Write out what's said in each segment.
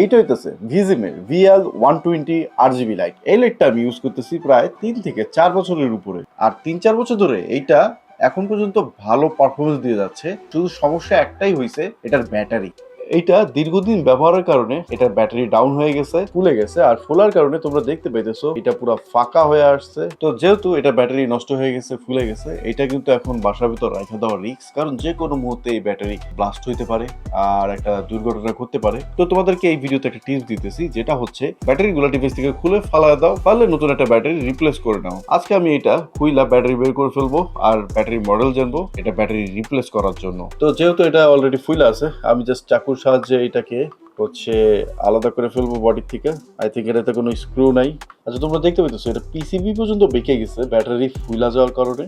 এইটা হইতেছে ভিজিমের VL one twenty R GB light এই লাইটটা আমি ইউজ করতেছি প্রায় তিন থেকে চার বছরের উপরে। আর তিন চার বছর ধরে এইটা এখন পর্যন্ত ভালো পারফরমেন্স দিয়ে যাচ্ছে। শুধু সমস্যা একটাই হয়েছে এটার ব্যাটারি এইটা দীর্ঘদিন ব্যবহারের কারণে এটার ব্যাটারি ডাউন হয়ে গেছে, ফুলে গেছে, আর ফুলার কারণে তোমরা দেখতে পাইতেছো এটা পুরো ফাঁকা হয়ে আসছে। তো যেহেতু এটা ব্যাটারি নষ্ট হয়ে গেছে, ফুলে গেছে, এটা কিন্তু এখন বাসার ভিতর রেখে দেওয়া রিস্ক, কারণ যে কোনো মুহূর্তে এই ব্যাটারি ব্লাস্ট হইতে পারে আর একটা দুর্ঘটনা ঘটতে পারে। তো তোমাদেরকে এই ভিডিওতে একটা টিপস দিতেছি, যেটা হচ্ছে ব্যাটারি গুলা ডিভাইস থেকে খুলে ফালায় দাও, পারলে নতুন একটা ব্যাটারি রিপ্লেস করে নাও। আজকে আমি এটা খুইলা ব্যাটারি বের করে ফেলব আর ব্যাটারি মডেল জানব, এটা ব্যাটারি রিপ্লেস করার জন্য। তো যেহেতু এটা অলরেডি ফুইলা আছে, আমি জাস্ট চাকুর সাহায্যে এটাকে হচ্ছে আলাদা করে ফেলব বডির থেকে। আই থিঙ্ক এটাতে কোনো স্ক্রু নাই। আচ্ছা তোমরা দেখতে পাইতেছো, এটা পিসিবি পর্যন্ত বেঁকে গেছে ব্যাটারি ফুইলা যাওয়ার কারণে।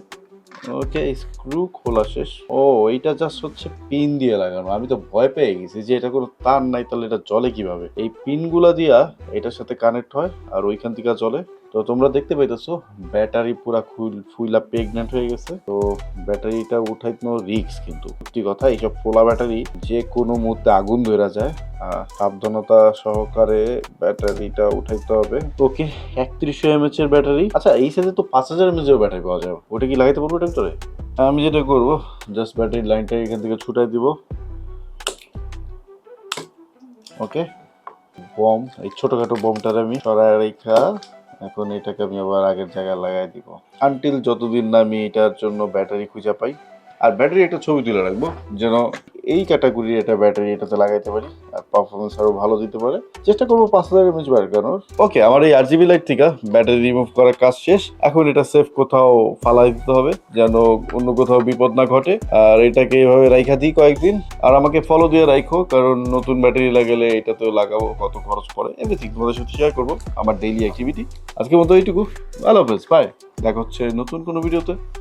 ওকে স্ক্রু খোলা শেষ। ও, এইটা জাস্ট হচ্ছে পিন দিয়ে লাগানো। আমি তো ভয় পেয়ে গেছি যে এটা কোনো তার নাই, তাহলে এটা জলে কীভাবে? এই পিনগুলা দিয়া এটার সাথে কানেক্ট হয়, আর ওইখান থেকে চলে তো তোমরা দেখতে পাইতেছো, ব্যাটারি পুরা ফুইলা প্রেগনেন্ট হয়ে গেছে। তো ব্যাটারিটা উঠাইতে রিক্স কিন্তু। সত্যি কথা, এইসব ফোলা ব্যাটারি যে কোনো মুহূর্তে আগুন ধরা যায় সাবধানতা সহকারে ব্যাটারিটা উঠাইতে হবে। ওকে, একত্রিশশো এমএচ এর ব্যাটারি। আচ্ছা এই সাথে তো পাঁচ হাজার এমএচ এর ব্যাটারি পাওয়া যাবে। ওটা কি লাগাইতে পারব ট্রাক্টরে আমি যেটা করব জাস্ট ব্যাটারি লাইনটা এখান থেকে ছুটাই দিব। ওকে বম এই ছোটখাটো বমটার আমি সরাই রেখা এখন এটাকে আমি আবার আগের জায়গায় লাগাই দিব। আনটিল যতদিন না আমি এটার জন্য ব্যাটারি খুঁজে পাই। আর ব্যাটারি একটা ছবি তুলে রাখব, যেন এই ক্যাটাগরির এটা ব্যাটারি এটাতে লাগাইতে পারি। আর পারফরমেন্স আরও ভালো দিতে পারে। চেষ্টা করব পাঁচ হাজার এমএচ কেনার ওকে আমার এই আরজিবি লাইট থেকে ব্যাটারি রিমুভ করার কাজ শেষ। এখন এটা সেফ কোথাও ফালাই দিতে হবে, যেন অন্য কোথাও বিপদ না ঘটে। আর এটাকে এইভাবে রাইখা দিই কয়েকদিন। আর আমাকে ফলো দিয়ে রাখো কারণ নতুন ব্যাটারি লাগালে এটা তো লাগাবো কত খরচ পড়ে। এভরিথিং তোমাদের সাথে শেয়ার করব, আমার ডেইলি অ্যাক্টিভিটি আজকের মতো এইটুকু। ভালো হাফেজ বাই দেখা হচ্ছে নতুন কোনো ভিডিওতে